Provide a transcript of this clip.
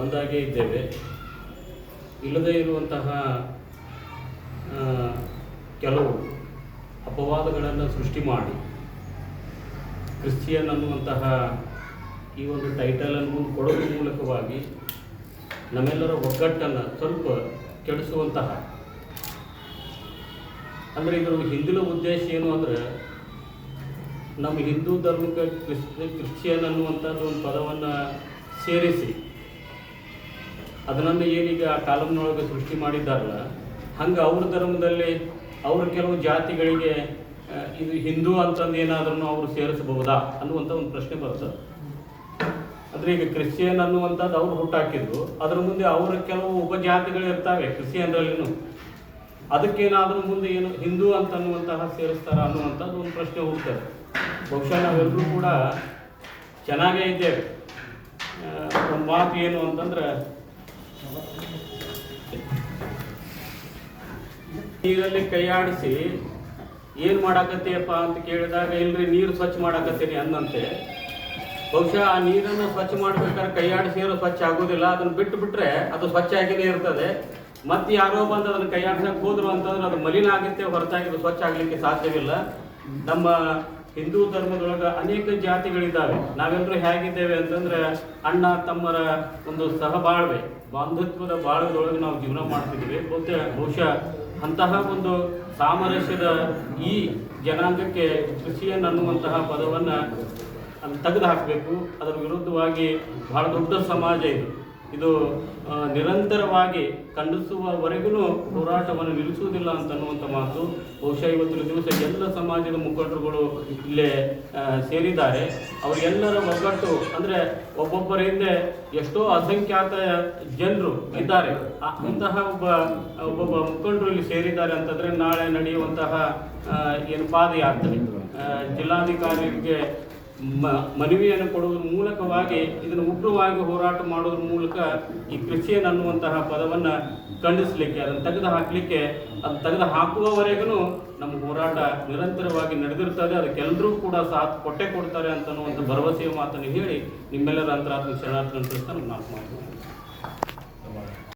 ಒಂದಾಗೇ ಇದ್ದೇವೆ. ಇಲ್ಲದೇ ಇರುವಂತಹ ಕೆಲವು ಅಪವಾದಗಳನ್ನು ಸೃಷ್ಟಿ ಮಾಡಿ, ಕ್ರಿಶ್ಚಿಯನ್ ಅನ್ನುವಂತಹ ಈ ಒಂದು ಟೈಟಲನ್ನು ಕೊಡೋದ್ರ ಮೂಲಕವಾಗಿ ನಮ್ಮೆಲ್ಲರ ಒಗ್ಗಟ್ಟನ್ನು ಸ್ವಲ್ಪ ಕೆಡಿಸುವಂತಹ, ಅಂದರೆ ಇದರ ಹಿಂದಿನ ಉದ್ದೇಶ ಏನು ಅಂದರೆ, ನಮ್ಮ ಹಿಂದೂ ಧರ್ಮಕ್ಕೆ ಕ್ರಿಶ್ಚಿಯನ್ ಅನ್ನುವಂಥದ್ದು ಒಂದು ಪದವನ್ನು ಸೇರಿಸಿ. ಅದನ್ನು ಏನೀಗ ಆ ಕಾಲಮ್ನೊಳಗೆ ಸೃಷ್ಟಿ ಮಾಡಿದ್ದಾರಲ್ಲ, ಹಂಗೆ ಅವ್ರ ಧರ್ಮದಲ್ಲಿ ಅವ್ರ ಕೆಲವು ಜಾತಿಗಳಿಗೆ ಇದು ಹಿಂದೂ ಅಂತಂದು ಏನಾದ್ರೂ ಅವರು ಸೇರಿಸಬಹುದಾ ಅನ್ನುವಂಥ ಒಂದು ಪ್ರಶ್ನೆ ಬರುತ್ತೆ. ಅಂದರೆ ಈಗ ಕ್ರಿಶ್ಚಿಯನ್ ಅನ್ನುವಂಥದ್ದು ಅವ್ರು ಹುಟ್ಟಾಕಿದ್ರು ಅದ್ರ ಮುಂದೆ ಅವರ ಕೆಲವು ಉಪಜಾತಿಗಳು ಇರ್ತವೆ, ಕ್ರಿಶ್ಚಿಯನ್ರಲ್ಲಿನೂ. ಅದಕ್ಕೇನಾದರೂ ಮುಂದೆ ಏನು ಹಿಂದೂ ಅಂತ ಅನ್ನುವಂತಹ ಸೇರಿಸ್ತಾರ ಅನ್ನುವಂಥದ್ದು ಒಂದು ಪ್ರಶ್ನೆ ಹೋಗ್ತದೆ ಬಹುಶಃ ನಾವೆಲ್ಲರೂ ಕೂಡ ಚೆನ್ನಾಗೇ ಇದ್ದೇವೆ. ಒಂದು ಮಾತು ಏನು ಅಂತಂದ್ರೆ, ನೀರಲ್ಲಿ ಕೈಯಾಡಿಸಿ ಏನು ಮಾಡಾಕತ್ತೀಯಪ್ಪ? ಅಂತ ಕೇಳಿದಾಗ, ಇಲ್ರಿ, ನೀರು ಸ್ವಚ್ಛ ಮಾಡಾಕತ್ತೀನಿ ಅಂದಂತೆ ಬಹುಶಃ ಆ ನೀರನ್ನು ಸ್ವಚ್ಛ ಮಾಡ್ಬೇಕಾದ್ರೆ ಕೈಯಾಡಿಸಿರೋ ಸ್ವಚ್ಛ ಆಗೋದಿಲ್ಲ. ಅದನ್ನು ಬಿಟ್ಟು ಬಿಟ್ರೆ ಅದು ಸ್ವಚ್ಛ ಆಗಿನೇ ಇರ್ತದೆ. ಮತ್ತೆ ಯಾರೋ ಬಂದು ಅದನ್ನು ಕೈಯಾಡ್ಸಕ್ಕೆ ಹೋದ್ರು ಅಂತಂದ್ರೆ ಅದು ಮಲಿನ ಆಗುತ್ತೆ, ಹೊರತಾಗಿ ಸ್ವಚ್ಛ ಆಗಲಿಕ್ಕೆ ಸಾಧ್ಯವಿಲ್ಲ. ನಮ್ಮ ಹಿಂದೂ ಧರ್ಮದೊಳಗೆ ಅನೇಕ ಜಾತಿಗಳಿದ್ದಾವೆ. ನಾವೆಲ್ಲರೂ ಹೇಗಿದ್ದೇವೆ ಅಂತಂದ್ರೆ ಅಣ್ಣ, ತಮ್ಮರ ಒಂದು ಸಹಬಾಳ್ವೆ ಬಾಂಧತ್ವದ ಬಾಳ್ವೆದೊಳಗೆ ನಾವು ಜೀವನ ಮಾಡ್ತಿದ್ದೀವಿ. ಬಹುತೇಕ ಬಹುಶಃ ಅಂತಹ ಒಂದು ಸಾಮರಸ್ಯದ ಈ ಜನಾಂಗಕ್ಕೆ ಕೃಷಿಯನ್ ಅನ್ನುವಂತಹ ಪದವನ್ನು ತೆಗೆದು ಹಾಕಬೇಕು ಅದರ ವಿರುದ್ಧವಾಗಿ ಬಹಳ ದೊಡ್ಡ ಸಮಾಜ ಇದು. ಇದು ನಿರಂತರವಾಗಿ ಖಂಡಿಸುವವರೆಗೂ ಹೋರಾಟವನ್ನು ನಿಲ್ಲಿಸುವುದಿಲ್ಲ ಅಂತ ಅನ್ನುವಂಥ ಮಾತು. ಬಹುಶಃ ಇವತ್ತಿನ ದಿವಸ ಎಲ್ಲ ಸಮಾಜದ ಮುಖಂಡರುಗಳು ಇಲ್ಲೇ ಸೇರಿದ್ದಾರೆ. ಅವರೆಲ್ಲರ ಒಗ್ಗಟ್ಟು, ಅಂದರೆ ಒಬ್ಬೊಬ್ಬರ ಹಿಂದೆ ಎಷ್ಟೋ ಅಸಂಖ್ಯಾತ ಜನರು ಇದ್ದಾರೆ. ಅಂತಹ ಒಬ್ಬ, ಒಬ್ಬೊಬ್ಬ ಮುಖಂಡರು ಇಲ್ಲಿ ಸೇರಿದ್ದಾರೆ ಅಂತಂದರೆ ನಾಳೆ ನಡೆಯುವಂತಹ ಏನು ಪಾದಯಾತ್ರೆ. ಜಿಲ್ಲಾಧಿಕಾರಿಗೆ ಮನವಿಯನ್ನು ಕೊಡುವುದರ ಮೂಲಕವಾಗಿ ಇದನ್ನು ಉಗ್ರವಾಗಿ ಹೋರಾಟ ಮಾಡೋದ್ರ ಮೂಲಕ ಈ ಕ್ರಿಶ್ಚಿಯನ್ ಅನ್ನುವಂತಹ ಪದವನ್ನು ಖಂಡಿಸಲಿಕ್ಕೆ, ಅದನ್ನು ತೆಗೆದು ಹಾಕಲಿಕ್ಕೆ ಅದು ತೆಗೆದು ಹಾಕುವವರೆಗೂ ನಮ್ಮ ಹೋರಾಟ ನಿರಂತರವಾಗಿ ನಡೆದಿರ್ತದೆ ಅದಕ್ಕೆಲ್ಲರೂ ಕೂಡ ಸಾಥ್ ಕೊಟ್ಟೆ ಕೊಡ್ತಾರೆ ಅಂತ ಭರವಸೆಯ ಮಾತನ್ನು ಹೇಳಿ ನಿಮ್ಮೆಲ್ಲರ ಅಂತರಾತ್ಮ ಶರಣಾರ್ಥಿ ನಾನು ಮಾತು